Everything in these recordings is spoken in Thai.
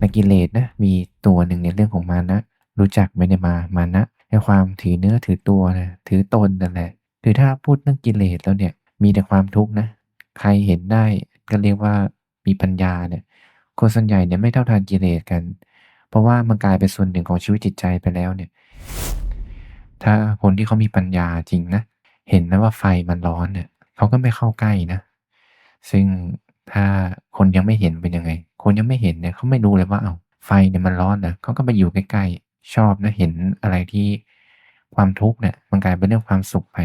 แต่กิเลสนะมีตัวหนึ่งในเรื่องของมานะ รู้จักไหมเนี่ยมามานะในความถือเนื้อถือตัวนะถือตนนั่นแหละคือถ้าพูดเรื่องกิเลสแล้วเนี่ยมีแต่ความทุกข์นะ ใครเห็นได้ก็เรียกว่ามีปัญญาเนี่ยคนส่วนใหญ่เนี่ยไม่เท่าทันกิเลสกัน เพราะว่ามันกลายเป็นส่วนหนึ่งของชีวิตจิตใจไปแล้วเนี่ย ถ้าคนที่เขามีปัญญาจริงนะเห็นนะว่าไฟมันร้อนเนี่ยเขาก็ไม่เข้าใกล้นะ ซึ่งถ้าคนยังไม่เห็นเป็นยังไง คนยังไม่เห็นเนี่ยเขาไม่รู้เลยว่าเอา้าไฟเนี่ยมันร้อนนะเขาก็ไปอยู่ใกล้ๆ ชอบนะเห็นอะไรที่ความทุกข์เนี่ยมันกลายเป็นเรื่องความสุขไป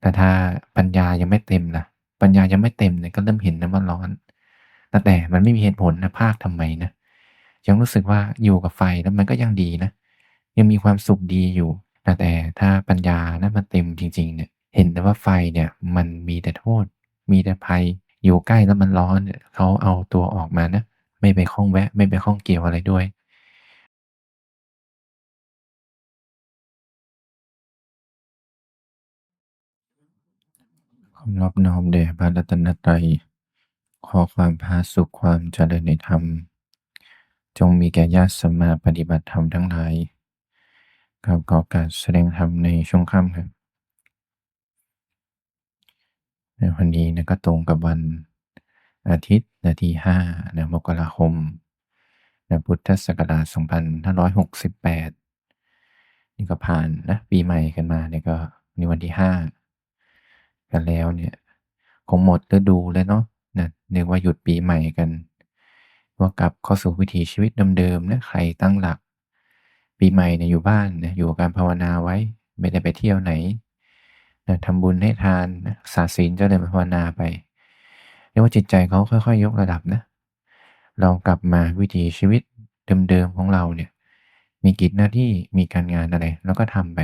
แต่ถ้าปัญญายังไม่เต็มล่ะปัญญายังไม่เต็มเนี่ยก็เริ่มเห็นนะว่าร้อนแต่แต่มันไม่มีเหตุผลนะภาคทำไมนะยังรู้สึกว่าอยู่กับไฟแล้วมันก็ยังดีนะยังมีความสุขดีอยู่แต่แต่ถ้าปัญญานะมันเต็มจริง ๆ เนี่ย เห็นแต่ว่าไฟเนี่ยมันมีแต่โทษ มีแต่ภัย อยู่ใกล้แล้วมันร้อนเนี่ยเขาเอาตัวออกมานะ ไม่ไปข้องแวะ ไม่ไปข้องเกี่ยวอะไรด้วยขอนอบน้อมแด่พระรัตนตรัย ขอความผาสุขความเจริญในธรรม จงมีแก่ญาติสัมมาปฏิบัติธรรมทั้งหลายกับขอการแสดงธรรมในช่วงค่ำครับ ในวันนี้นะก็ตรงกับวันอาทิตย์ นที่5นะมกราคมนะพุทธศักราช2568 นี่ก็ผ่านนะปีใหม่กันมาเนี่ยก็ในวันที่ 5 กันแล้วเนี่ยคงหมดฤดูแล้วเนาะนะเรียกว่าหยุดปีใหม่กัน ว่ากลับเข้าสู่วิถีชีวิตเดิมๆนะใครตั้งหลัก ปีใหม่เนี่ยอยู่บ้านนะอยู่การภาวนาไว้ไม่ได้ไปเที่ยวไหนนะทำบุญให้ทานนะสาศีลเจริญภาวนาไป รียกว่าจิตใจเขาค่อยๆ ยกระดับนะ เรากลับมาวิถีชีวิตเดิมๆของเราเนี่ย มีกิจหน้าที่มีการงานอะไรเราก็ทำไป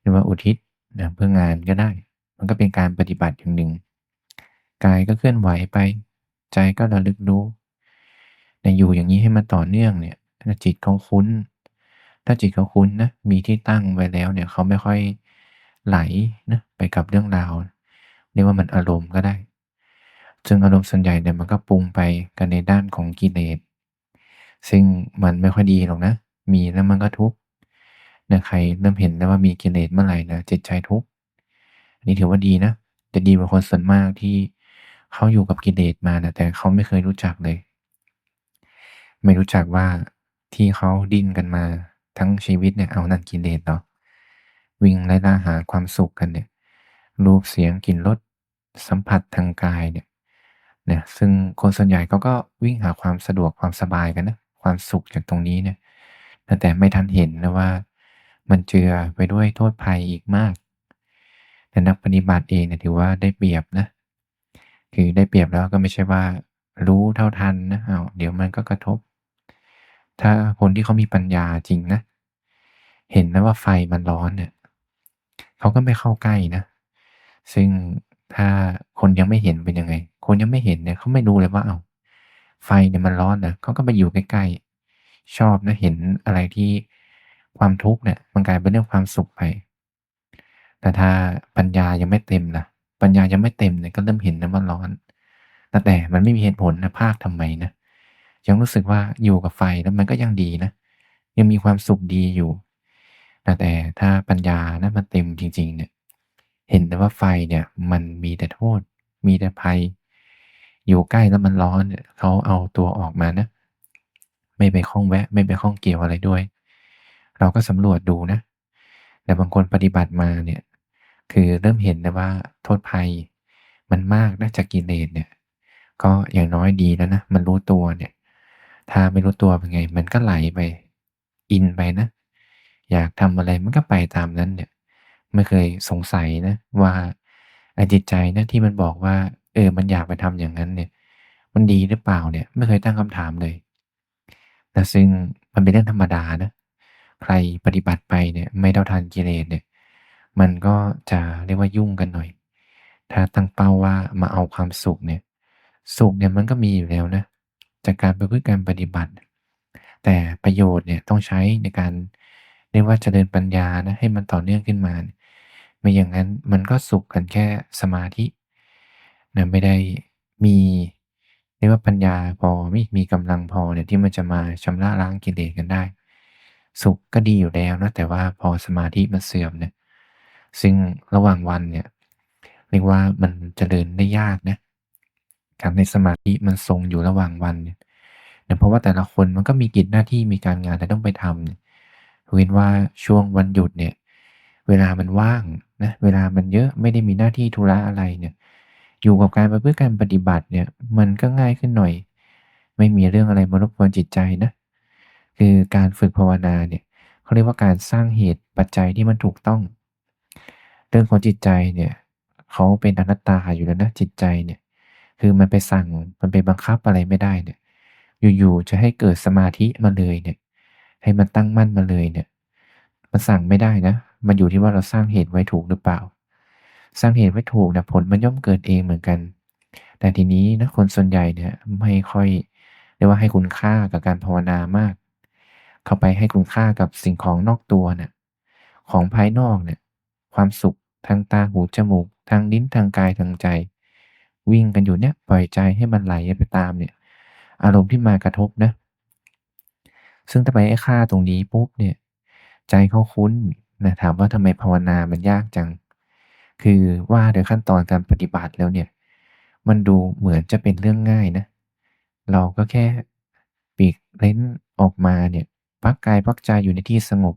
หรือว่าอุทิศนะเพื่องานก็ได้ มันก็เป็นการปฏิบัติอย่างหนึ่ง กายก็เคลื่อนไหวไป ใจก็ระลึกรู้แต่อยู่อย่างนี้ให้มันต่อเนื่องเนี่ยถ้าจิตเขาคุ้น ถ้าจิตเขาคุ้นนะ มีที่ตั้งไว้แล้วเนี่ยเขาไม่ค่อยไหลนะไปกับเรื่องราวเรียกว่ามันอารมณ์ก็ได้ ซึ่งอารมณ์ส่วนใหญ่เนี่ยมันก็ปรุงไปกันในด้านของกิเลส ซึ่งมันไม่ค่อยดีหรอกนะ มีแล้วมันก็ทุกข์นะใครเริ่มเห็นแล้วว่ามีกิเลสเมื่อไหร่นะจิตใจทุกข์อันนี้ถือว่าดีนะ จะดีกว่าคนส่วนมากที่เขาอยู่กับกิเลสมานะแต่เขาไม่เคยรู้จักเลย ไม่รู้จักว่าที่เขาดิ้นกันมาทั้งชีวิตเนี่ยเอานั่นกิเลสเนาะวิ่งไล่ล่าหาความสุขกันเนี่ยรูปเสียงกลิ่นรสสัมผัสทางกายเนี่ย เนี่ยซึ่งคนส่วนใหญ่เขาก็วิ่งหาความสะดวกความสบายกันนะความสุขจากตรงนี้เนี่ยแต่ไม่ทันเห็นนะว่า มันเจือไปด้วยโทษภัยอีกมาก แต่นักปฏิบัติเองเนี่ยถือว่าได้เปรียบนะคือได้เปรียบแล้วก็ไม่ใช่ว่ารู้เท่าทันนะเอาเดี๋ยวมันก็กระทบ ถ้าคนที่เขามีปัญญาจริงนะ เห็นนะว่าไฟมันร้อนเนี่ยเขาก็ไม่เข้าใกล้นะ ซึ่งถ้าคนยังไม่เห็นเป็นยังไง คนยังไม่เห็นเนี่ยเขาไม่รู้เลยว่าเอา้าไฟเนี่ยมันร้อนนะเขาก็ไปอยู่ใกล้ๆชอบนะเห็นอะไรที่ความทุกข์เนี่ยมันกลายเป็นเรื่องความสุขไป แต่ถ้าปัญญายังไม่เต็มล่ะปัญญายังไม่เต็มเนี่ยก็เริ่มเห็นนะว่าร้อนแต่แต่มันไม่มีเหตุผลนะภาคทำไมนะยังรู้สึกว่าอยู่กับไฟแล้วมันก็ยังดีนะยังมีความสุขดีอยู่แต่แต่ถ้าปัญญานะมันเต็มจริง ๆ เนี่ย เห็นแต่ว่าไฟเนี่ยมันมีแต่โทษ มีแต่ภัย อยู่ใกล้แล้วมันร้อนเขาเอาตัวออกมานะ ไม่ไปข้องแวะ ไม่ไปข้องเกี่ยวอะไรด้วย เราก็สำรวจดูนะ แต่บางคนปฏิบัติมาเนี่ย คือเริ่มเห็นนะว่าโทษภัยมันมากนะจากกิเลสเนี่ย ก็อย่างน้อยดีแล้วนะ มันรู้ตัวเนี่ย ถ้าไม่รู้ตัวเป็นไง มันก็ไหลไป อินไปนะ อยากทำอะไรมันก็ไปตามนั้นเนี่ย ไม่เคยสงสัยนะว่าไอ้จิตใจนะที่มันบอกว่า เออ มันอยากไปทำอย่างนั้นเนี่ย มันดีหรือเปล่าเนี่ย ไม่เคยตั้งคำถามเลยแต่ซึ่งมันเป็นเรื่องธรรมดานะ ใครปฏิบัติไปเนี่ย ไม่เท่าทันกิเลสเนี่ย มันก็จะเรียกว่ายุ่งกันหน่อย ถ้าตั้งเป้าว่ามาเอาความสุขเนี่ย สุขเนี่ยมันก็มีอยู่แล้วนะ จากการประพฤติการปฏิบัติ แต่ประโยชน์เนี่ยต้องใช้ในการเรียกว่าเจริญปัญญานะให้มันต่อเนื่องขึ้นมา ไม่อย่างนั้นมันก็สุขกันแค่สมาธิ นะไม่ได้มีเรียกว่าปัญญาพอไม่มีกำลังพอเนี่ยที่มันจะมาชำระล้างกิเลสกันได้ สุขก็ดีอยู่แล้วนะแต่ว่าพอสมาธิมันเสื่อมเนี่ยซึ่งระหว่างวันเนี่ยเรียกว่ามันเจริญได้ยากนะการในสมาธิมันทรงอยู่ระหว่างวันเนี่ยเนี่ยเพราะว่าแต่ละคนมันก็มีกิจหน้าที่มีการงานที่ต้องไปทำเรียเว้นว่าช่วงวันหยุดเนี่ย เวลามันว่างนะเวลามันเยอะไม่ได้มีหน้าที่ธุระอะไรเนี่ย อยู่กับการประพฤติการปฏิบัติเนี่ยมันก็ง่ายขึ้นหน่อย ไม่มีเรื่องอะไรมารบกวนจิตใจนะ คือการฝึกภาวนาเนี่ยเขาเรียกว่าการสร้างเหตุปัจจัยที่มันถูกต้อง เรื่องของจิตใจเนี่ยเขาเป็นอนัตตาอยู่แล้วนะจิตใจเนี่ยคือมันไปสั่งมันไปบังคับอะไรไม่ได้เนี่ยอยู่ๆจะให้เกิดสมาธิมาเลยเนี่ยให้มันตั้งมั่นมาเลยเนี่ยมันสั่งไม่ได้นะ มันอยู่ที่ว่าเราสร้างเหตุไว้ถูกหรือเปล่า สร้างเหตุไว้ถูกนะผลมันย่อมเกิดเองเหมือนกัน แต่ทีนี้นะคนส่วนใหญ่เนี่ยไม่ค่อยเรียกว่าให้คุณค่ากับการภาวนามาก เข้าไปให้คุณค่ากับสิ่งของนอกตัวเนี่ยของภายนอกเนี่ยความสุขทางตาหูจมูก ทางลิ้นทางกายทางใจ วิ่งกันอยู่เนี่ยปล่อยใจให้มันไหลไปตามเนี่ยอารมณ์ที่มากระทบนะ ซึ่งถ้าไปให้ค่าตรงนี้ปุ๊บเนี่ย ใจเขาคุ้นนะถามว่าทำไมภาวนามันยากจัง คือว่าโดยขั้นตอนการปฏิบัติแล้วเนี่ย มันดูเหมือนจะเป็นเรื่องง่ายนะ เราก็แค่ปีกเล้นออกมาเนี่ยพักกายพักใจอยู่ในที่สงบ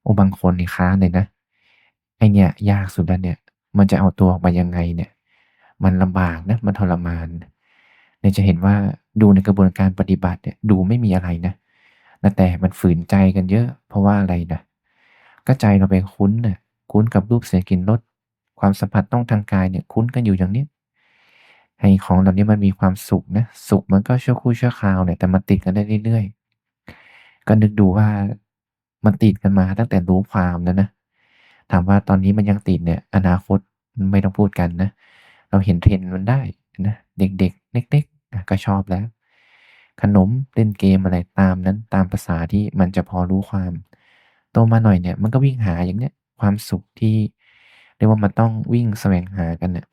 โอ้บางคนนี่ค้านเลยนะ ไอเนี่ยยากสุดแล้วเนี่ย มันจะเอาตัวออกมายังไงเนี่ย มันลำบากนะ มันทรมานเนี่ยจะเห็นว่าดูในกระบวนการปฏิบัติเนี่ยดูไม่มีอะไรนะแต่มันฝืนใจกันเยอะ เพราะว่าอะไรนะก็ใจเราไปคุ้นนะ่ะคุ้นกับรูปเสียงกลิ่นรส ความสัมผัสต้องทางกายเนี่ยคุ้นกันอยู่อย่างนี้ ให้ของเหล่านี้มันมีความสุขนะสุขมันก็ชั่วคู่ชั่วคราวเนี่ยแต่มันติดกันได้เรื่อยๆ ก็นึกดูว่ามันติดกันมาตั้งแต่รู้ความแล้วนะ ถามว่าตอนนี้มันยังติดเนี่ยอนาคตไม่ต้องพูดกันนะ เราเห็นเทรนมันได้นะเด็กๆ เล็กๆก็ชอบแล้ว ขนมเล่นเกมอะไรตามนั้นตามภาษาที่มันจะพอรู้ความ โตมาหน่อยเนี่ยมันก็วิ่งหาอย่างเนี้ยความสุขที่ เรียกว่ามันต้องวิ่งแสวงหากันเนี่ย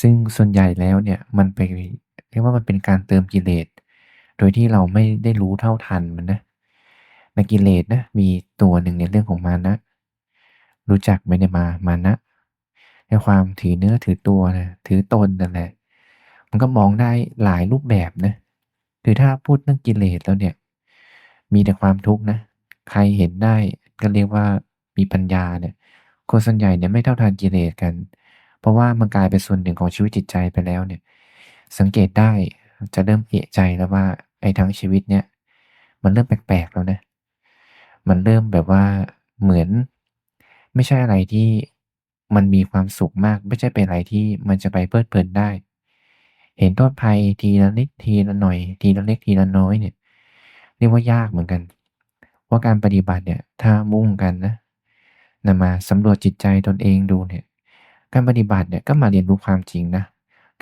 ซึ่งส่วนใหญ่แล้วเนี่ยมันไปเรียกว่ามันเป็นการเติมกิเลสโดยที่เราไม่ได้รู้เท่าทันมันนะในกิเลสนะมีตัวหนึ่งในเรื่องของมานะ รู้จักไหมในมามานะในความถือเนื้อถือตัวนะถือตนนั่นแหละ มันก็มองได้หลายรูปแบบนะคือถ้าพูดเรื่องกิเลสแล้วเนี่ย มีแต่ความทุกข์นะ ใครเห็นได้ก็เรียกว่ามีปัญญาเนี่ย คนส่วนใหญ่เนี่ยไม่เท่าทันกิเลสกัน เพราะว่ามันกลายเป็นส่วนหนึ่งของชีวิตจิตใจไปแล้วเนี่ย สังเกตได้จะเริ่มเอะใจแล้วว่าไอ้ทั้งชีวิตเนี่ย มันเริ่มแปลกๆแล้วนะ มันเริ่มแบบว่าเหมือน ไม่ใช่อะไรที่มันมีความสุขมาก ไม่ใช่เป็นอะไรที่มันจะไปเพลิดเพลินได้ เห็นโทษภัยทีละนิดทีละหน่อย ทีละเล็กทีละน้อยเนี่ยเรียกว่ายากเหมือนกัน ว่าการปฏิบัติเนี่ย ถ้ามุ่งกันนะ นำมาสำรวจจิตใจตนเองดูเนี่ย การปฏิบัติเนี่ยก็มาเรียนรู้ความจริงนะ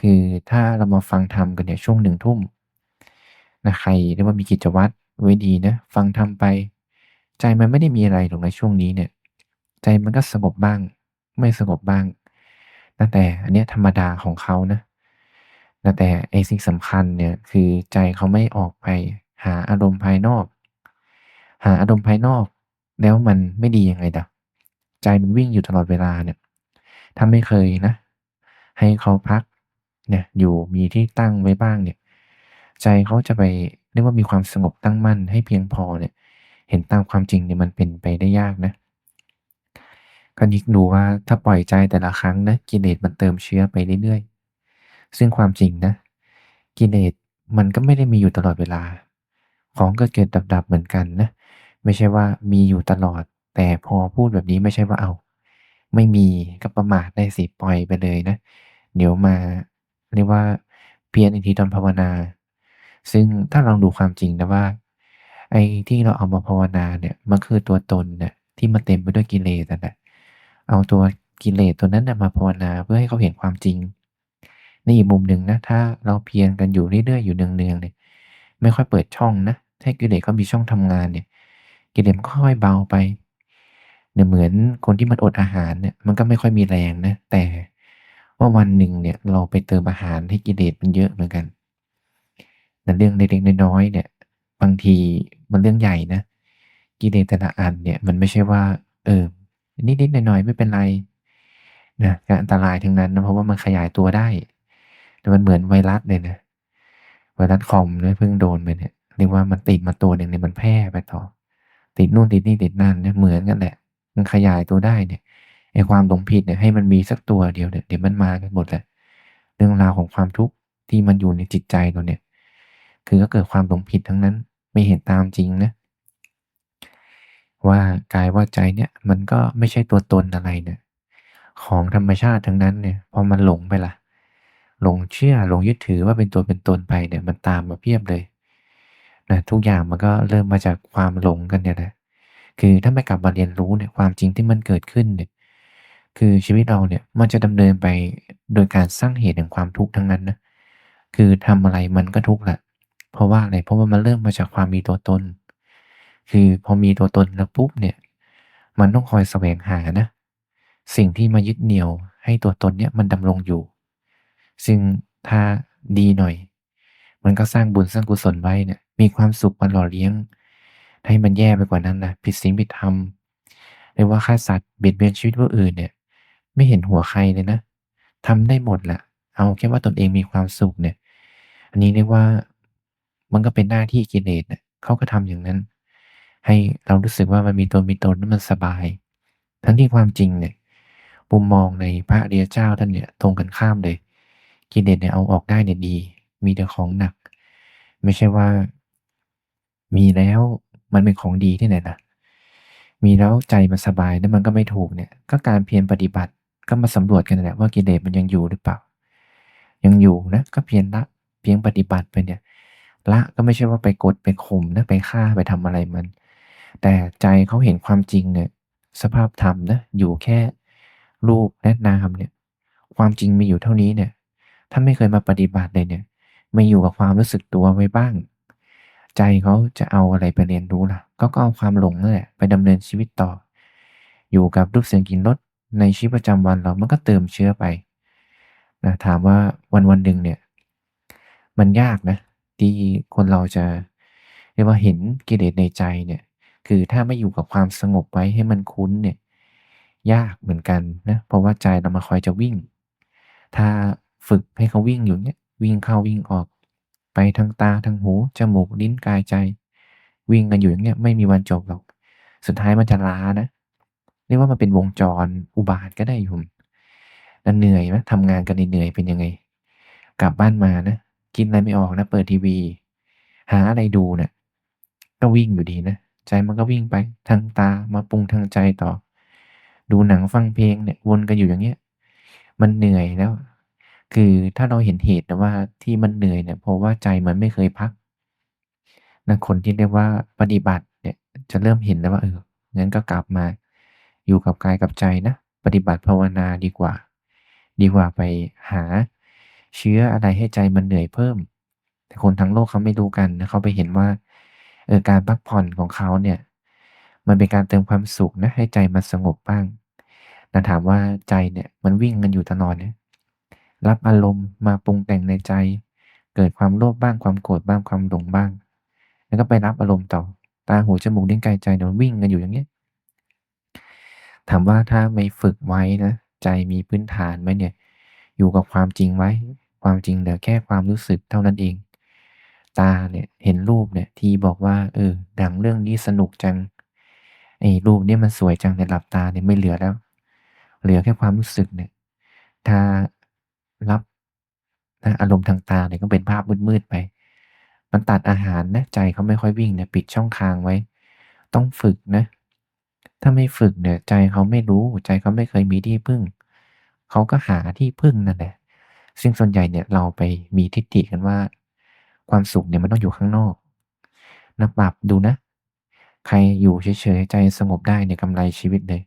คือถ้าเรามาฟังธรรมกันเนี่ยช่วงหนึ่งทุ่มนะใครเรียกว่ามีกิจวัตรไว้ดีนะฟังธรรมไป ใจมันไม่ได้มีอะไรหรอกในช่วงนี้เนี่ย ใจมันก็สงบบ้าง ไม่สงบบ้างแต่อันนี้ธรรมดาของเขานะแต่ไอ้สิ่งสำคัญเนี่ยคือใจเขาไม่ออกไปหาอารมณ์ภายนอก หาอารมณ์ภายนอก แล้วมันไม่ดียังไงดะ ใจมันวิ่งอยู่ตลอดเวลาเนี่ยถ้าไม่เคยนะ ให้เขาพักเนี่ยอยู่มีที่ตั้งไว้บ้างเนี่ย ใจเขาจะไปเรียกว่ามีความสงบตั้งมั่นให้เพียงพอเนี่ย เห็นตามความจริงเนี่ยมันเป็นไปได้ยากนะก็นิกดูว่าถ้าปล่อยใจแต่ละครั้งนะกิเลสมันเติมเชื้อไปเรื่อยๆซึ่งความจริงนะ กิเลสมันก็ไม่ได้มีอยู่ตลอดเวลา ของก็เกิดดับๆเหมือนกันนะ ไม่ใช่ว่ามีอยู่ตลอด แต่พอพูดแบบนี้ไม่ใช่ว่าเอาไม่มีก็ประมาทได้สิปล่อยไปเลยนะ เดี๋ยวมาเรียกว่าเพียรอีกทีตอนภาวนา ซึ่งถ้าลองดูความจริงนะว่า ไอ้ที่เราเอามาภาวนาเนี่ยมันคือตัวตนเนี่ยที่มันเต็มไปด้วยกิเลสนั่นแหละเอาตัวกิเลสตัวนั้นมาภาวนาเพื่อให้เขาเห็นความจริงในอีกมุมหนึ่งนะถ้าเราเพียรกันอยู่เรื่อยๆอยู่เนืองๆเนี่ยไม่ค่อยเปิดช่องนะให้กิเลสเขามีช่องทำงานเนี่ย กิเลสมันค่อยเบาไป เนี่ยเหมือนคนที่มันอดอาหารเนี่ยมันก็ไม่ค่อยมีแรงนะ แต่ว่าวันหนึ่งเนี่ยเราไปเติมอาหารให้กิเลสมันเยอะเหมือนกันแต่เรื่องเล็กๆน้อยๆเนี่ย บางทีมันเรื่องใหญ่นะกิเลสแต่ละอันเนี่ยมันไม่ใช่ว่า เออนิดๆหน่อยๆไม่เป็นไรนะก็อันตรายทั้งนั้นนะเพราะว่ามันขยายตัวได้ แต่มันเหมือนไวรัสเลยนะไวรัสคอมเนี่ยเพิ่งโดนไปเนี่ยเรียกว่ามันติดมาตัวหนึ่งเนี่ยมันแพร่ไปต่อ ติดนู่นติดนี่ติดนั่นเนี่ยเหมือนกันแหละ มันขยายตัวได้เนี่ยไอ้ความหลงผิดเนี่ยให้มันมีสักตัวเดียวเนี่ยเดี๋ยวมันมากันหมดแหละเรื่องราวของความทุกข์ที่มันอยู่ในจิตใจเราเนี่ย คือก็เกิดความหลงผิดทั้งนั้นไม่เห็นตามจริงนะว่ากายว่าใจเนี่ยมันก็ไม่ใช่ตัวตนอะไรเนี่ยของธรรมชาติทั้งนั้นเนี่ยพอมันหลงไปละหลงเชื่อหลงยึดถือว่าเป็นตัวเป็นตนไปเนี่ยมันตามมาเพียบเลยนะทุกอย่างมันก็เริ่มมาจากความหลงกันเนี่ยแหละ คือถ้าไม่กลับมาเรียนรู้เนี่ยความจริงที่มันเกิดขึ้นเนี่ยคือชีวิตเราเนี่ยมันจะดำเนินไปโดยการสร้างเหตุแห่งความทุกข์ทั้งนั้นนะคือทำอะไรมันก็ทุกข์แหละเพราะว่าอะไรเพราะว่ามันเริ่มมาจากความมีตัวตน คือพอมีตัวตนแล้วปุ๊บเนี่ย มันต้องคอยแสวงหานะ สิ่งที่มายึดเหนี่ยว ให้ตัวตนเนี่ยมันดำรงอยู่ ซึ่งถ้าดีหน่อย มันก็สร้างบุญสร้างกุศลไว้เนี่ยมีความสุขมันหล่อเลี้ยง ให้มันแย่ไปกว่านั้นนะผิดศีลผิดธรรมเรียกว่าฆ่าสัตว์เบียดเบียนชีวิตผู้อื่นเนี่ย ไม่เห็นหัวใครเลยนะทำได้หมดแหละเอาแค่ว่าตนเองมีความสุขเนี่ย อันนี้เรียกว่ามันก็เป็นหน้าที่กิเลสเนี่ยเขาก็ทำอย่างนั้น ให้เรารู้สึกว่ามันมีตัวมีตนนั้นมันสบาย ทั้งที่ความจริงเนี่ยมุมมองในพระอริยเจ้าท่านเนี่ยตรงกันข้ามเลย กิเลสเนี่ยเอาออกได้เนี่ยดี มีแต่ของหนัก ไม่ใช่ว่า มีแล้ว มันเป็นของดีที่ไหนนะมีแล้วใจมันสบายแล้วมันก็ไม่ถูกเนี่ย ก็การเพียรปฏิบัติก็มาสำรวจกันแหละว่ากิเลสมันยังอยู่หรือเปล่า ยังอยู่นะก็เพียรละเพียรปฏิบัติไปเนี่ย ละก็ไม่ใช่ว่าไปกดไปข่มนะไปฆ่าไปทำอะไรมัน แต่ใจเขาเห็นความจริงเนี่ยสภาพธรรมนะอยู่แค่รูปและนามเนี่ย ความจริงมีอยู่เท่านี้เนี่ย ถ้าไม่เคยมาปฏิบัติเลยเนี่ยไม่อยู่กับความรู้สึกตัวไว้บ้าง ใจเขาจะเอาอะไรไปเรียนรู้ล่ะก็ก็เอาความหลงนั่นแหละไปดำเนินชีวิตต่อ อยู่กับรูปเสียงกลิ่นรสในชีวิตประจำวันเรามันก็เติมเชื้อไปนะถามว่าวันวันหนึ่งเนี่ย มันยากนะที่คนเราจะเรียกว่าเห็นกิเลสในใจเนี่ยคือถ้าไม่อยู่กับความสงบไว้ให้มันคุ้นเนี่ยยากเหมือนกันนะเพราะว่าใจเรามาคอยจะวิ่ง ถ้าฝึกให้เขาวิ่งอยู่เนี่ยวิ่งเข้าวิ่งออก ไปทางตาทางหูจมูกลิ้นกายใจ วิ่งกันอยู่อย่างเงี้ยไม่มีวันจบหรอก สุดท้ายมันจะล้านะ เรียกว่ามันเป็นวงจรอุบาทก็ได้โยมแล้วเหนื่อยไหมทำงานกันเหนื่อยเป็นยังไง กลับบ้านมานะคิดอะไรไม่ออกนะ เปิดทีวี หาอะไรดูเนี่ยก็วิ่งอยู่ดีนะใจมันก็วิ่งไปทางตามาปรุงทางใจต่อ ดูหนังฟังเพลงเนี่ยวนกันอยู่อย่างเงี้ย มันเหนื่อยแล้ว คือถ้าเราเห็นเหตุนะว่าที่มันเหนื่อยเนี่ยเพราะว่าใจมันไม่เคยพักนะคนที่เรียกว่าปฏิบัติเนี่ยจะเริ่มเห็นแล้วว่าเอองั้นก็กลับมาอยู่กับกายกับใจนะ ปฏิบัติภาวนาดีกว่า ดีกว่าไปหาเชื้ออะไรให้ใจมันเหนื่อยเพิ่ม แต่คนทั้งโลกเขาไม่รู้กันนะเขาไปเห็นว่าเออการพักผ่อนของเขาเนี่ย มันเป็นการเติมความสุขนะให้ใจมันสงบบ้างนะถามว่าใจเนี่ยมันวิ่งกันอยู่ตลอดเนี่ย รับอารมณ์มาปรุงแต่งในใจ เกิดความโลภบ้างความโกรธบ้างความหลงบ้าง แล้วก็ไปรับอารมณ์ต่อ ตาหูจมูกลิ้นกายใจเนี่ยมันวิ่งกันอยู่อย่างเงี้ยถามว่าถ้าไม่ฝึกไว้นะใจมีพื้นฐานไหมเนี่ย อยู่กับความจริงไว้ ความจริงเหลือแค่ความรู้สึกเท่านั้นเอง ตาเนี่ยเห็นรูปเนี่ยที่บอกว่าเออดังเรื่องนี้สนุกจังไอ้รูปเนี่ยมันสวยจังในหลับตาเนี่ยไม่เหลือแล้ว เหลือแค่ความรู้สึกเนี่ย ถ้า รับนะอารมณ์ทางตาเนี่ยก็เป็นภาพมืดๆไป มันตัดอาหารนะใจเขาไม่ค่อยวิ่งเนี่ยปิดช่องทางไว้ ต้องฝึกนะ ถ้าไม่ฝึกเนี่ยใจเขาไม่รู้ใจเขาไม่เคยมีที่พึ่ง เขาก็หาที่พึ่งนั่นแหละ ซึ่งส่วนใหญ่เนี่ยเราไปมีทิฏฐิกันว่า ความสุขเนี่ยมันต้องอยู่ข้างนอกนะปรับดูนะ ใครอยู่เฉยๆใจสงบได้เนี่ยกำไรชีวิตเลย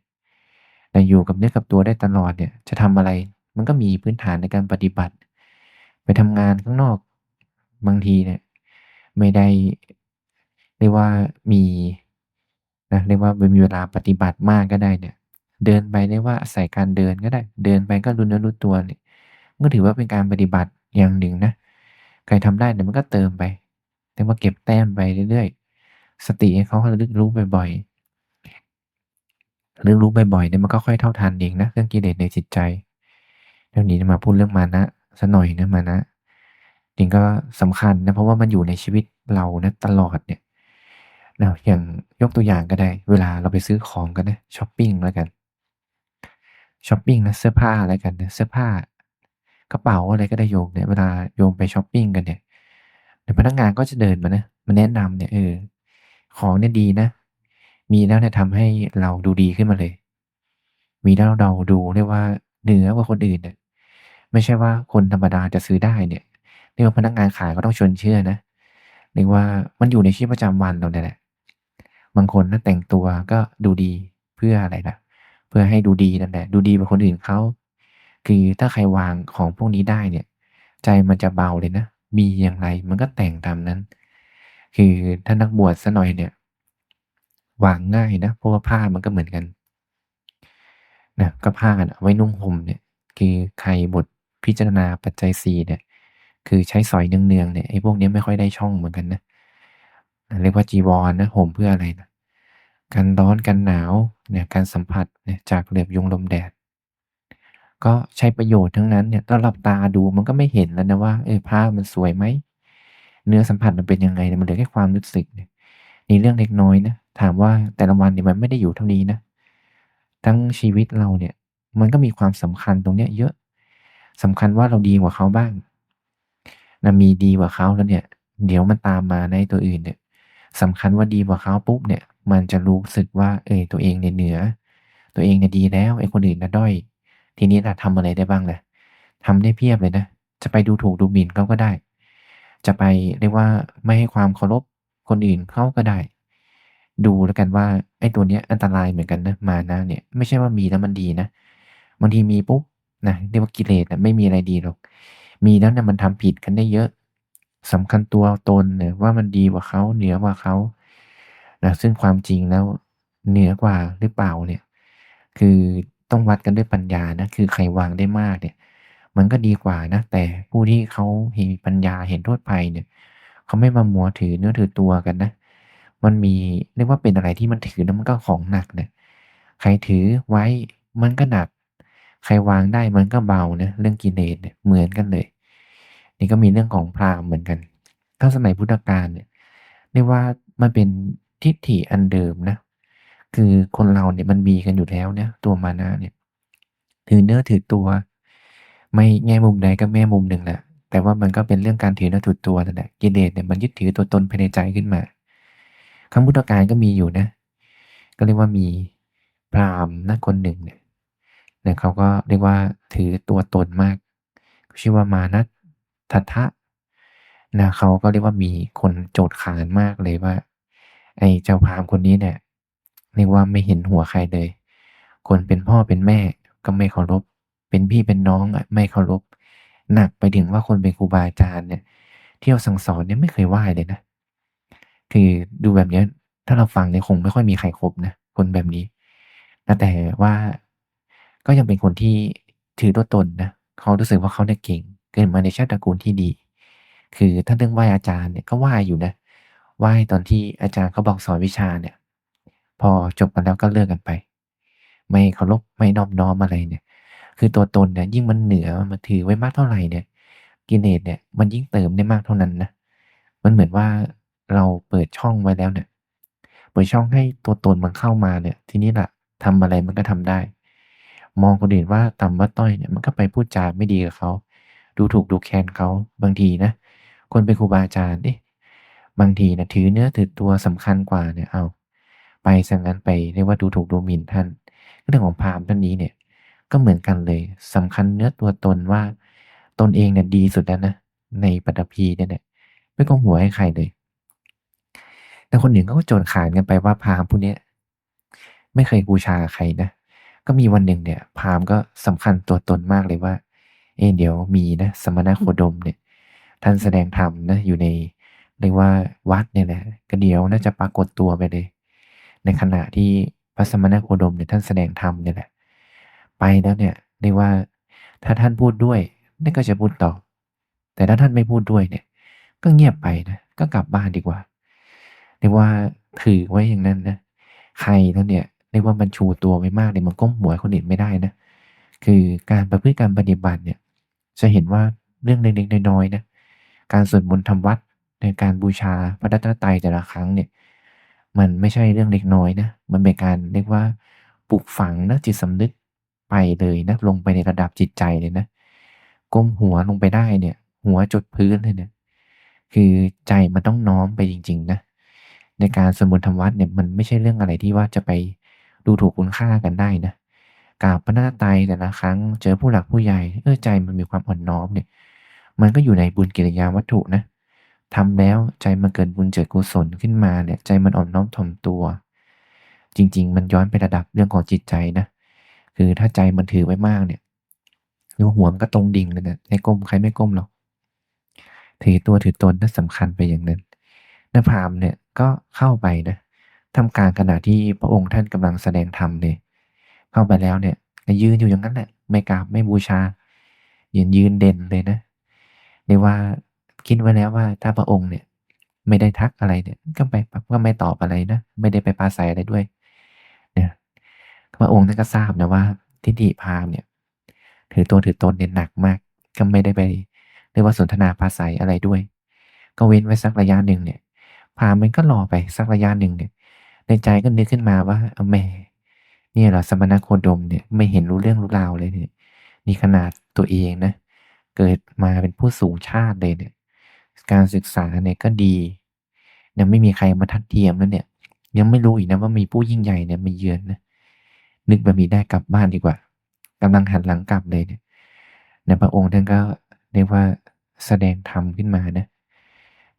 แต่อยู่กับเนื้อกับตัวได้ตลอดเนี่ย จะทำอะไร มันก็มีพื้นฐานในการปฏิบัติ ไปทำงานข้างนอกบางทีเนี่ย ไม่ได้เรียกว่ามีนะเรียกว่ามีเวลาปฏิบัติมากก็ได้เนี่ย เดินไปเรียกว่าอาศัยการเดินก็ได้ เดินไปก็รู้เนื้อรู้ตัวเนี่ยก็ถือว่าเป็นการปฏิบัติอย่างหนึ่งนะใครทำได้เนี่ยมันก็เติมไป แต่ว่าเก็บแต้มไปเรื่อยๆ สติให้เขาระลึกรู้บ่อยๆระลึกรู้บ่อยๆเนี่ยมันก็ค่อยเท่าทันเองนะเรื่องกิเลสในจิตใจ เรื่องนี้มาพูดเรื่องมานะสักหน่อยนะมานะจริงก็สำคัญนะเพราะว่ามันอยู่ในชีวิตเรานะตลอดเนี่ยนะอย่างยกตัวอย่างก็ได้ เวลาเราไปซื้อของกันนะช็อปปิ้งแล้วกันช็อปปิ้งนะเสื้อผ้าแล้วกันนะเสื้อผ้ากระเป๋าอะไรก็ได้โยมเนี่ยเวลาโยมไปช็อปปิ้งกันเนี่ยเดี๋ยวพนักงานก็จะเดินมานะมาแนะนำเนี่ยเออของเนี่ยดีนะ มีแล้วเนี่ยทำให้เราดูดีขึ้นมาเลย มีแล้วเราดูได้ว่าเหนือกว่าคนอื่นเนี่ย ไม่ใช่ว่าคนธรรมดาจะซื้อได้เนี่ยเรียกว่าพนักงานขายก็ต้องชวนเชื่อนะเรียกว่ามันอยู่ในชีวิตประจำวันเราเนี่ยแหละ บางคนนะแต่งตัวก็ดูดีเพื่ออะไรล่ะเพื่อให้ดูดีนั่นแหละ ดูดีกว่าคนอื่นเขาคือถ้าใครวางของพวกนี้ได้เนี่ย ใจมันจะเบาเลยนะ มีอย่างไรมันก็แต่งตามนั้น คือถ้านักบวชสักหน่อยเนี่ย วางง่ายนะเพราะว่าผ้ามันก็เหมือนกันนะก็ผ้านะไว้นุ่งห่มเนี่ย คือใครบท พิจารณาปัจจัย 4 เนี่ย คือใช้สอยเนืองๆเนี่ยไอ้พวกนี้ไม่ค่อยได้ช่องเหมือนกันนะเรียกว่าจีวรนะห่มเพื่ออะไรนะกันร้อนกันหนาวเนี่ยการสัมผัสเนี่ยจากเหลือบยุงลมแดด ก็ใช้ประโยชน์ทั้งนั้นเนี่ยถ้าหลับตาดูมันก็ไม่เห็นแล้วนะว่าเออผ้ามันสวยไหมเนื้อสัมผัสมันเป็นยังไงเนี่ยมันเหลือแค่ความรู้สึกเนี่ยนี่เรื่องเล็กน้อยนะถามว่าแต่ละวันเนี่ยมันไม่ได้อยู่เท่านี้นะทั้งชีวิตเราเนี่ยมันก็มีความสำคัญตรงเนี้ยเยอะ สำคัญว่าเราดีกว่าเขาบ้างนะมีดีกว่าเขาแล้วเนี่ย เดี๋ยวมันตามมาในตัวอื่นเนี่ยสำคัญว่าดีกว่าเขาปุ๊บเนี่ย มันจะรู้สึกว่า เออตัวเองเนี่ยเหนือ ตัวเองเนี่ยดีแล้วไอ้คนอื่นน่ะด้อย ทีนี้ล่ะทำอะไรได้บ้างล่ะทำได้เพียบเลยนะ จะไปดูถูกดูหมิ่นเขาก็ได้ จะไปเรียกว่าไม่ให้ความเคารพคนอื่นเขาก็ได้ ดูแล้วกันว่าไอ้ตัวเนี้ยอันตรายเหมือนกันนะมานะเนี่ย ไม่ใช่ว่ามีแล้วมันดีนะบางทีมีปุ๊บ นะเรียกว่ากิเลสอะไม่มีอะไรดีหรอก มีแล้วเนี่ยมันทำผิดกันได้เยอะสำคัญตัวตนเนี่ยว่ามันดีกว่าเขาเหนือกว่าเขานะซึ่งความจริงแล้วเหนือกว่าหรือเปล่าเนี่ย คือต้องวัดกันด้วยปัญญานะคือใครวางได้มากเนี่ย มันก็ดีกว่านะ แต่ผู้ที่เขามีปัญญาเห็นโทษภัยเนี่ยเขาไม่มามัวถือเนื้อถือตัวกันนะ มันมีเรียกว่าเป็นอะไรที่มันถือแล้วมันก็ของหนักเนี่ยใครถือไว้มันก็หนัก ใครวางได้มันก็เบานะเรื่องกิเลสเนี่ยเหมือนกันเลย นี่ก็มีเรื่องของพราหมณ์เหมือนกันถ้าสมัยพุทธกาลเนี่ยเรียกว่ามันเป็นทิฏฐิอันเดิมนะคือคนเราเนี่ยมันมีกันอยู่แล้วเนะตัวมานะเนี่ยถือเนื้อถือตัว ไม่แง่มุมใดก็แง่มุมหนึ่งแหละแต่ว่ามันก็เป็นเรื่องการถือเนื้อถือตัวนั่นแหละกิเลสเนี่ยมันยึดถือตัวตนภายในใจขึ้นมาครั้งพุทธกาลก็มีอยู่นะ ก็เรียกว่ามีพราหมณ์นะคนหนึ่งเนี่ย เนี่ยเขาก็เรียกว่าถือตัวตนมากชื่อว่ามานัทัทธะนะเขาก็เรียกว่ามีคนโจษขานมากเลยว่า ไอ้เจ้าพราหมณ์คนนี้เนี่ยเรียกว่าไม่เห็นหัวใครเลย คนเป็นพ่อเป็นแม่ก็ไม่เคารพ เป็นพี่เป็นน้องอะไม่เคารพ หนักไปถึงว่าคนเป็นครูบาอาจารย์เนี่ย เที่ยวสั่งสอนเนี่ยไม่เคยไหว้เลยนะ คือดูแบบนี้ถ้าเราฟังเนี่ยคงไม่ค่อยมีใครครบนะคนแบบนี้ แต่ว่า ก็ยังเป็นคนที่ถือตัวตนนะเขารู้สึกว่าเขาเนี่ยเก่ง เกิดมาในชาติตระกูลที่ดี คือถ้าเรื่องไหว้อาจารย์เนี่ยก็ไหว้อยู่นะไหว้ตอนที่อาจารย์เขาบอกสอนวิชาเนี่ย พอจบกันแล้วก็เลิกกันไป ไม่เคารพไม่นอบน้อมอะไรเนี่ย คือตัวตนเนี่ยยิ่งมันเหนือมันถือไว้มากเท่าไหร่เนี่ยกิเลสเนี่ยมันยิ่งเติมได้มากเท่านั้นนะมันเหมือนว่าเราเปิดช่องไว้แล้วเนี่ย เปิดช่องให้ตัวตนมันเข้ามาเนี่ย ทีนี้ล่ะทำอะไรมันก็ทำได้ มองคนอื่นว่าต่ำว่าต้อยเนี่ยมันก็ไปพูดจาไม่ดีกับเขา ดูถูกดูแคลนเขาบางทีนะ คนเป็นครูบาอาจารย์เอ๊ะบางทีนะถือเนื้อถือตัวสำคัญกว่าเนี่ยเอา ไปสียงั้นไปเรียกว่าดูถูกดูหมิ่นท่านเรื่องของพราหมณ์ท่านนี้เนี่ย ก็เหมือนกันเลยสำคัญเนื้อตัวตนว่า ตนเองเนี่ยดีสุดแล้วนะในปฐพีเนี่ยแหละไม่ก้มหัวให้ใครเลย แต่คนอื่นเขาก็โจษขานกันไปว่าพราหมณ์พวกเนี้ไม่เคยบูชาใครนะ ก็มีวันหนึ่งเนี่ย พราหมณ์ก็สำคัญตัวตนมากเลยว่า เอ๊ะเดี๋ยวมีนะ สมณโคดมเนี่ย ท่านแสดงธรรมนะอยู่ในเรียกว่าวัดเนี่ยแหละก็เดี๋ยวน่าจะปรากฏตัวไปเลย ในขณะที่พระสมณโคดมเนี่ยท่านแสดงธรรมเนี่ยแหละ ไปแล้วเนี่ยเรียกว่าถ้าท่านพูดด้วยท่ก็จะพูดต่อ แต่ถ้าท่านไม่พูดด้วยเนี่ย ก็เงียบไปนะก็กลับบ้านดีกว่าเรียกว่าถือไว้อย่างนั้นนะใครแล้วเนี่ย เรียกว่ามันชูตัวไว้มากเนี่ยมันก้มหัวคนอื่นไม่ได้นะ คือการประพฤติการปฏิบัติเนี่ย จะเห็นว่าเรื่องเล็กๆน้อยๆนะ การสวดมนต์ทำวัดในการบูชาพระรัตนตรัยแต่ละครั้งเนี่ย มันไม่ใช่เรื่องเล็กน้อยนะ มันเป็นการเรียกว่าปลูกฝังนะจิตสำนึกไปเลยนะลงไปในระดับจิตใจเลยนะ ก้มหัวลงไปได้เนี่ย หัวจดพื้นเลยเนี่ยคือใจมันต้องน้อมไปจริง ๆ นะ ในการสวดมนต์ทำวัดเนี่ยมันไม่ใช่เรื่องอะไรที่ว่าจะไป ดูถูกคุณค่ากันได้นะกราบพระรัตนตรัยแต่ละครั้ง เจอผู้หลักผู้ใหญ่เออใจมันมีความอ่อนน้อมเนี่ย มันก็อยู่ในบุญกิริยาวัตถุนะทำแล้วใจมันเกิดบุญเกิดกุศลขึ้นมาเนี่ย ใจมันอ่อนน้อมถ่อมตัว จริง ๆ มันย้อนไประดับเรื่องของจิตใจนะคือถ้าใจมันถือไว้มากเนี่ยเรียกว่าหัวมันก็ตรงดิ่งเลยนะให้ก้มใครไม่ก้มหรอกถือตัวถือตนนั่นสำคัญไปอย่างนั้นนพามเนี่ยก็เข้าไปนะ ท่ากลางขณะที่พระองค์ท่านกำลังแสดงธรรมเลยเข้าไปแล้วเนี่ยยืนอยู่อย่างนั้นแหละ ไม่กราบไม่บูชา ยืนยืนเด่นเลยนะเรียกว่าคิดไว้แล้วว่าถ้าพระองค์เนี่ย ไม่ได้ทักอะไรเนี่ย ก็ไปก็ไม่ตอบอะไรนะไม่ได้ไปปราศัยอะไรด้วยเนี่ยพระองค์ท่านก็ทราบนะว่า ทิฏฐิพามเนี่ย ถือตัวถือตนเนี่ยหนักมาก ก็ไม่ได้ไปเรียกว่าสนทนาปราศัยอะไรด้วย ก็เว้นไว้สักระยะหนึ่งเนี่ยพามมันก็รอไปสักระยะหนึ่งเนี่ย ในใจก็นึกขึ้นมาว่าเอาแหมเนี่ยเหรอสมณโคดมเนี่ยไม่เห็นรู้เรื่องรู้ราวเลยเนี่ยนี่ขนาดตัวเองนะ เกิดมาเป็นผู้สูงชาติเลยเนี่ย การศึกษาเนี่ยก็ดี ยังไม่มีใครมาทัดเทียมแล้วเนี่ย ยังไม่รู้อีกนะว่ามีผู้ยิ่งใหญ่เนี่ยมาเยือนนะนึกแบบนี้ได้กลับบ้านดีกว่ากำลังหันหลังกลับเลยเนี่ยนะพระองค์ท่านก็เรียกว่าแสดงธรรมขึ้นมานะ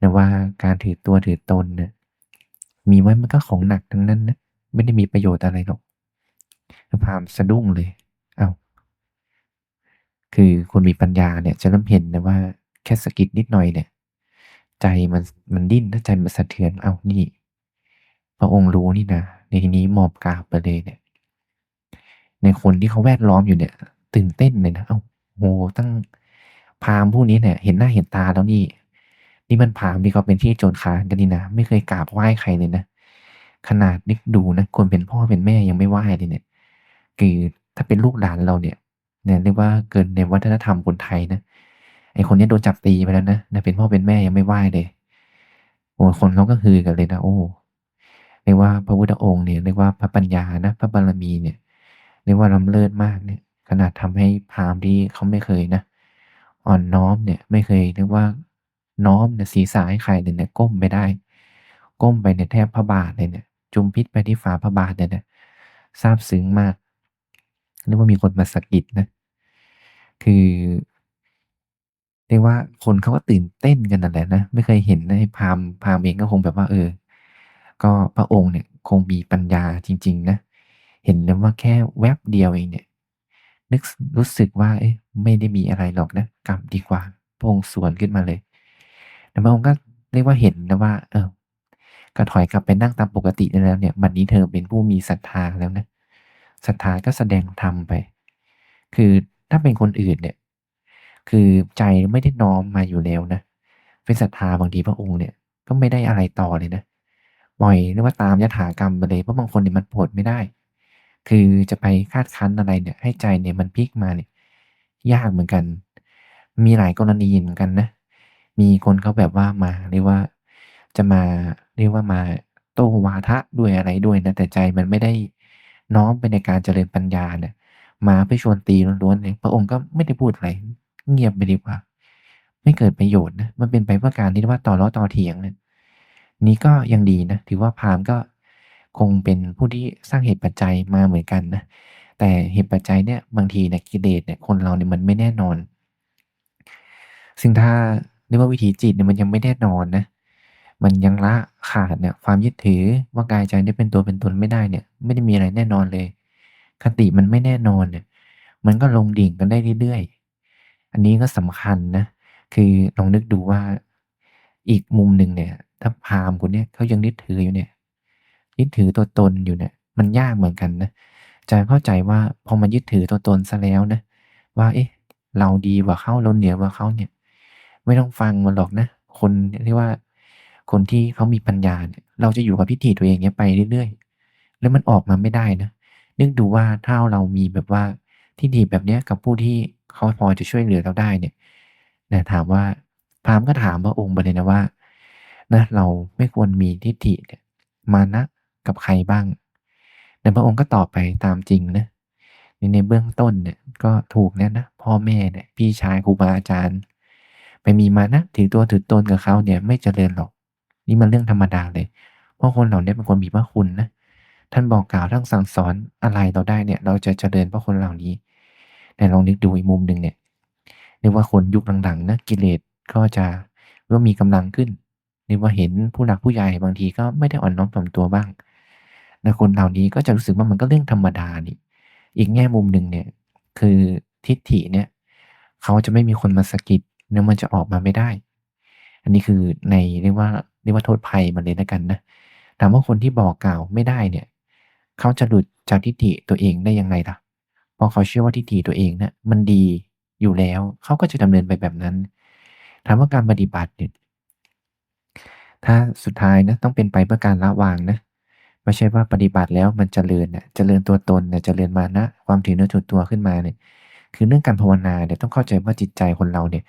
นะว่าการถือตัวถือตนเนี่ย มีไว้มันก็ของหนักทั้งนั้นนะไม่ได้มีประโยชน์อะไรหรอกพามสะดุ้งเลยอ้าวคือคนมีปัญญาเนี่ย จะเริ่มเห็นนะว่าแค่สะกิดนิดหน่อยเนี่ย ใจมันมันดิ้นถ้าใจมันสะเทือนอ้าวนี่ พระองค์รู้นี่นะในทีนี้หมอบกราบไปเลยเนี่ย ในคนที่เขาแวดล้อมอยู่เนี่ย ตื่นเต้นเลยนะอ้าวโอ้โฮตั้งพามณ์พวกนี้เนี่ย เห็นหน้าเห็นตาแล้วนี่ นี่มันพามณ์ที่เขาเป็นที่โจรค้านกันนี่นะ ไม่เคยกราบไหว้ใครเลยนะ ขนาดนึกดูนะคนเป็นพ่อเป็นแม่ยังไม่ไหว้เลยเนี่ยคือถ้าเป็นลูกหลานเราเนี่ยเนี่ยเรียกว่าเกินในวัฒนธรรมคนไทยนะไอคนนี้โดนจับตีไปแล้วนะนะเป็นพ่อเป็นแม่ยังไม่ไหว้เลยโอ้คนเขาก็ฮือกันเลยนะโอ้เรียกว่าพระพุทธองค์เนี่ยเรียกว่าพระปัญญานะพระบารมีเนี่ยเรียกว่าล้ำเลิศมากเนี่ยขนาดทำให้พราหมณ์ที่เขาไม่เคยนะ อ่อนน้อมเนี่ยไม่เคยเรียกว่า น้อมเนี่ยศีรษะให้ใครเลยเนี่ยก้มไปได้ ก้มไปเนี่ยแทบพระบาทเลยเนี่ย จุมพิษไปที่ฝ่าพระบาทเลยเนี่ยซาบซึ้งมากเรียกว่ามีคนมาสะกิดนะ คือเรียกว่าคนเขาก็ตื่นเต้นกันนั่นแหละนะ ไม่เคยเห็นในพามพามเองก็คงแบบว่า เออ ก็พระองค์เนี่ยคงมีปัญญาจริง ๆ นะ เห็นเลยว่าแค่แวบเดียวเองเนี่ย นึกรู้สึกว่า เอ๊ะไม่ได้มีอะไรหรอกนะกลับดีกว่าพระองค์สวนขึ้นมาเลย พระองค์ก็เรียกว่าเห็นนะว่า เออก็ถอยกลับไปนั่งตามปกติได้แล้วเนี่ยบัดนี้เธอเป็นผู้มีศรัทธาแล้วนะศรัทธาก็แสดงธรรมไป คือถ้าเป็นคนอื่นเนี่ย คือใจไม่ได้น้อมมาอยู่แล้วนะเป็นศรัทธาบางทีพระองค์เนี่ย ก็ไม่ได้อะไรต่อเลยนะปล่อยเรียกว่าตามยถากรรมไปเลยเพราะบางคนเนี่ยมันอดไม่ได้ คือจะไปคาดคั้นอะไรเนี่ย ให้ใจเนี่ยมันพลิกมาเนี่ย ยากเหมือนกัน มีหลายกรณีเหมือนกันนะ มีคนเขาแบบว่ามาเรียกว่าจะมาเรียกว่ามาโต้วาทะด้วยอะไรด้วยนะแต่ใจมันไม่ได้น้อมไปในการเจริญปัญญาเนี่ยมาเพื่อชวนตีล้วนๆเลยพระองค์ก็ไม่ได้พูดอะไรเงียบไปดีกว่า ไม่เกิดประโยชน์นะมันเป็นไปเพื่อการที่ว่าต่อล้อต่อเถียงเนี่ยนี้ก็ยังดีนะถือว่าพราหมณ์ก็คงเป็นผู้ที่สร้างเหตุปัจจัยมาเหมือนกันนะแต่เหตุปัจจัยเนี่ยบางทีเนี่ยกิเลสเนี่ยคนเราเนี่ยมันไม่แน่นอน ซึ่งถ้า เรียกว่าวิถีจิตเนี่ยมันยังไม่แน่นอนนะ มันยังละขาดเนี่ยความยึดถือว่ากายใจเนี่ยเป็นตัวเป็นตนไม่ได้เนี่ย ไม่ได้มีอะไรแน่นอนเลย คติมันไม่แน่นอนเนี่ย มันก็ลงดิ่งกันได้เรื่อยๆ อันนี้ก็สำคัญนะ คือลองนึกดูว่าอีกมุมหนึ่งเนี่ย ถ้าพามคนเนี้ยเขายังยึดถืออยู่เนี่ยยึดถือตัวตนอยู่เนี่ย มันยากเหมือนกันนะจะเข้าใจว่าพอมันยึดถือตัวตนเสียแล้วนะว่าเอ๊ะ เราดีกว่าเขาเราเหนือกว่าเขาเนี่ย ไม่ต้องฟังมันหรอกนะ คนเรียกว่า คนที่เขามีปัญญาเนี่ยเราจะอยู่กับทิฏฐิตัวเองเงี้ยไปเรื่อยๆ แล้วมันออกมาไม่ได้นะ นึกดูว่าถ้าเรามีแบบว่าทิฏฐิแบบเนี้ยกับผู้ที่เขาพอจะช่วยเหลือเราได้เนี่ยนะถามว่าพราหมณ์ก็ถามพระองค์ไปเลยนะว่านะเราไม่ควรมีทิฏฐิเนี่ยมานะกับใครบ้างแต่พระองค์ก็ตอบไปตามจริงนะในในเบื้องต้นเนี่ยก็ถูกแล้วนะพ่อแม่เนี่ยพี่ชายครูบาอาจารย์ ไปมีมานะถือตัวถือตนกับเขาเนี่ยไม่เจริญหรอก นี่มันเรื่องธรรมดาเลย เพราะคนเหล่านี้เป็นคนมีพระคุณนะท่านบอกกล่าวท่านสั่งสอนอะไรเราได้เนี่ย เราจะเจริญเพราะคนเหล่านี้แต่ลองนึกดูอีกมุมหนึ่งเนี่ยเรียกว่าคนยุคหลังๆนะกิเลสก็จะเริ่มมีกำลังขึ้นเรียกว่าเห็นผู้หลักผู้ใหญ่บางทีก็ไม่ได้อ่อนน้อมถ่อมตัวบ้างนะคนเหล่านี้ก็จะรู้สึกว่ามันก็เรื่องธรรมดานี่อีกแง่มุมหนึ่งเนี่ยคือทิฏฐิเนี่ยเขาจะไม่มีคนมาสะกิด แล้วมันจะออกมาไม่ได้ อันนี้คือในเรียกว่าเรียกว่าโทษภัยมันเลยแล้วกันนะถามว่าคนที่บอกกล่าวไม่ได้เนี่ยเขาจะหลุดจากทิฏฐิตัวเองได้ยังไงล่ะพราะเขาเชื่อว่าทิฏฐิตัวเองเนี่ยมันดีอยู่แล้วเขาก็จะดำเนินไปแบบนั้น ถามว่าการปฏิบัติเนี่ยถ้าสุดท้ายนะต้องเป็นไปเพื่อการละวางนะไม่ใช่ว่าปฏิบัติแล้วมันเจริญเน่ะเจริญตัวตนน่ะเจริญมานะ ความถือเนื้อถือตัวขึ้นมาเนี่ย คือเรื่องการภาวนาเนี่ยต้องเข้าใจว่าจิตใจคนเราเนี่ย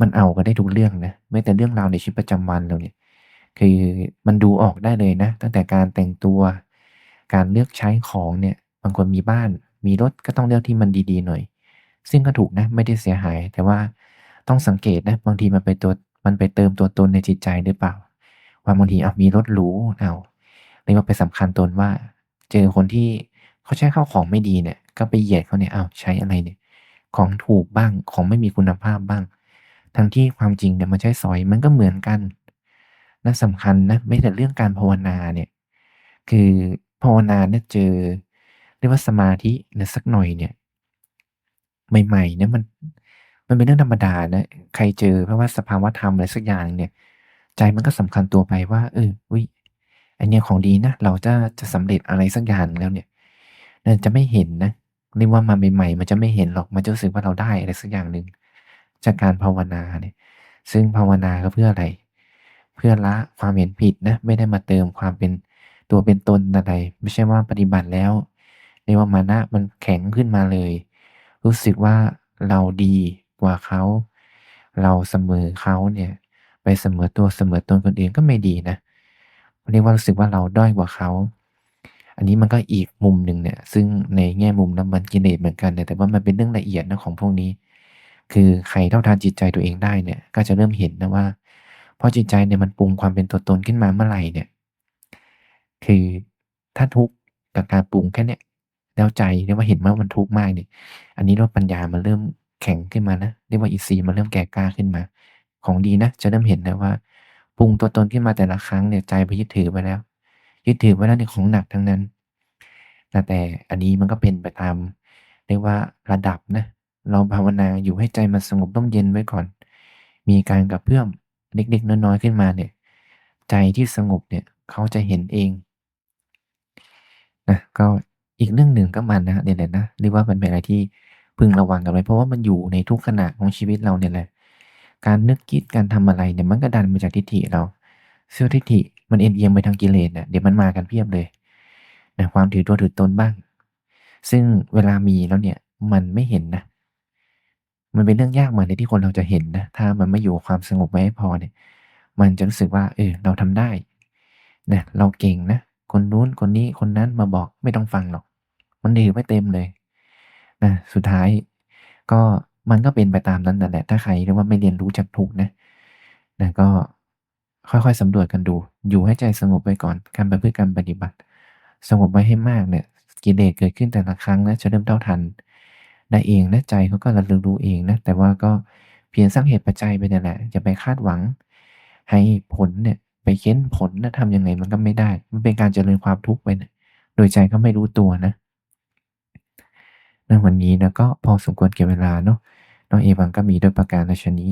มันเอากันได้ทุกเรื่องนะแม้แต่เรื่องราวในชีวิตประจำวันเราเนี่ย คือมันดูออกได้เลยนะ ตั้งแต่การแต่งตัว การเลือกใช้ของเนี่ย บางคนมีบ้าน มีรถก็ต้องเลือกที่มันดีๆหน่อย ซึ่งก็ถูกนะ ไม่ได้เสียหาย แต่ว่าต้องสังเกตนะ บางทีมันไปตัว มันไปเติมตัวตนในจิตใจหรือเปล่า ว่าบางทีอ้าวมีรถหรูอ้าวเรียกว่าไปสำคัญตนว่า เจอคนที่เขาใช้ข้าวของไม่ดีเนี่ย ก็ไปเหยียดเขาเนี่ยอ้าวใช้อะไรเนี่ย ของถูกบ้าง ของไม่มีคุณภาพบ้าง ทั้งที่ความจริงเนี่ยมันใช้สอยมันก็เหมือนกันนั่นสำคัญนะแม้แต่เรื่องการภาวนาเนี่ยคือภาวนาเนี่ยเจอเรียกว่าสมาธิเนี่ยสักหน่อยเนี่ย ใหม่ๆเนี่ยมันมันเป็นเรื่องธรรมดานะใครเจอเพราะว่าสภาวะธรรมอะไรสักอย่างเนี่ย ใจมันก็สำคัญตัวไปว่า เอออุ๊ยอันเนี้ยของดีนะเราจะจะสำเร็จอะไรสักอย่างแล้วเนี่ยมันจะไม่เห็นนะเรียกว่ามาใหม่ๆมันจะไม่เห็นหรอกมันจะรู้สึกว่าเราได้อะไรสักอย่างหนึ่ง จากการภาวนาเนี่ยซึ่งภาวนาก็เพื่ออะไร เพื่อละความเห็นผิดนะไม่ได้มาเติมความเป็นตัวเป็นตนอะไร ไม่ใช่ว่าปฏิบัติแล้วเรียกว่ามานะมันแข็งขึ้นมาเลย รู้สึกว่าเราดีกว่าเขา เราเสมอเขาเนี่ยไปเสมอตัวเสมอตนคนอื่นก็ไม่ดีนะเรียกว่ารู้สึกว่าเราด้อยกว่าเขา อันนี้มันก็อีกมุมหนึ่งเนี่ย ซึ่งในแง่มุมนั้นมันกิเลสเหมือนกันเนี่ยแต่ว่ามันเป็นเรื่องละเอียดนะของพวกนี้ คือใครเท่าทานจิตใจตัวเองได้เนี่ยก็จะเริ่มเห็นนะว่าพอจิตใจเนี่ยมันปรุงความเป็นตัวตนขึ้นมาเมื่อไหร่เนี่ยคือถ้าทุกข์กับการปรุงแค่เนี้ยแล้วใจเรียกว่าเห็นว่ามันทุกข์มากเนี่ยอันนี้เรียกว่าปัญญามันเริ่มแข็งขึ้นมานะเรียกว่าอินทรีมันเริ่มแก่กล้าขึ้นมา ของดีนะจะเริ่มเห็นแล้ว่าปรุงตัวตนขึ้นมาแต่ละครั้งเนี่ยใจไปยึดถือไว้แล้ว ยึดถือไว้แล้วเนี่ยของหนักทั้งนั้นแต่อันนี้มันก็เป็นไปตามเรียกว่าระดับนะ เราภาวนาอยู่ให้ใจมันสงบร่มเย็นไว้ก่อน มีการกระเพื่อมเล็กๆน้อยๆขึ้นมาเนี่ย ใจที่สงบเนี่ยเขาจะเห็นเองนะก็อีกเรื่องหนึ่งก็มันนะเนี่ยแหละนะเรียกว่ามันเป็นอะไรที่พึงระวังกันไว้เพราะว่ามันอยู่ในทุกขณะของชีวิตเราเนี่ยแหละ การนึกคิดการทำอะไรเนี่ยมันก็ดันมาจากทิฏฐิเราซึ่งทิฏฐิมันเอ็นเอียงไปทางกิเลสน่ะเดี๋ยวมันมากันเพียบเลยนะความถือตัวถือตนบ้าง ซึ่งเวลามีแล้วเนี่ยมันไม่เห็นนะ มันเป็นเรื่องยากมากเลยที่คนเราจะเห็นนะ ถ้ามันไม่อยู่ความสงบไว้ให้พอเนี่ย มันจะรู้สึกว่า เออ เราทำได้นะเราเก่งนะ คนนู้นคนนี้คนนั้นมาบอกไม่ต้องฟังหรอก มันถือไว้เต็มเลยนะสุดท้ายก็มันก็เป็นไปตามนั้นนั่นแหละ ถ้าใครเรียกว่าไม่เรียนรู้จากทุกนะนะก็ค่อยๆสำรวจกันดู อยู่ให้ใจสงบไว้ก่อน การประพฤติการปฏิบัติ สงบไว้ให้มากเนี่ย กิเลสเกิดขึ้นแต่ละครั้งนะจะเริ่มเท่าทัน ได้เองนะใจเขาก็ระลึกรู้เองนะ แต่ว่าก็เพียงสร้างเหตุปัจจัยไปนั่นแหละอย่าไปคาดหวัง ให้ผลเนี่ยไปเค้นผลนะทำยังไงมันก็ไม่ได้ มันเป็นการเจริญความทุกข์ไปนะโดยใจก็ไม่รู้ตัวนะนะวันนี้นะก็พอสมควรเก็บเวลาเนาะน้องเอวังก็มีด้วยประการชนี้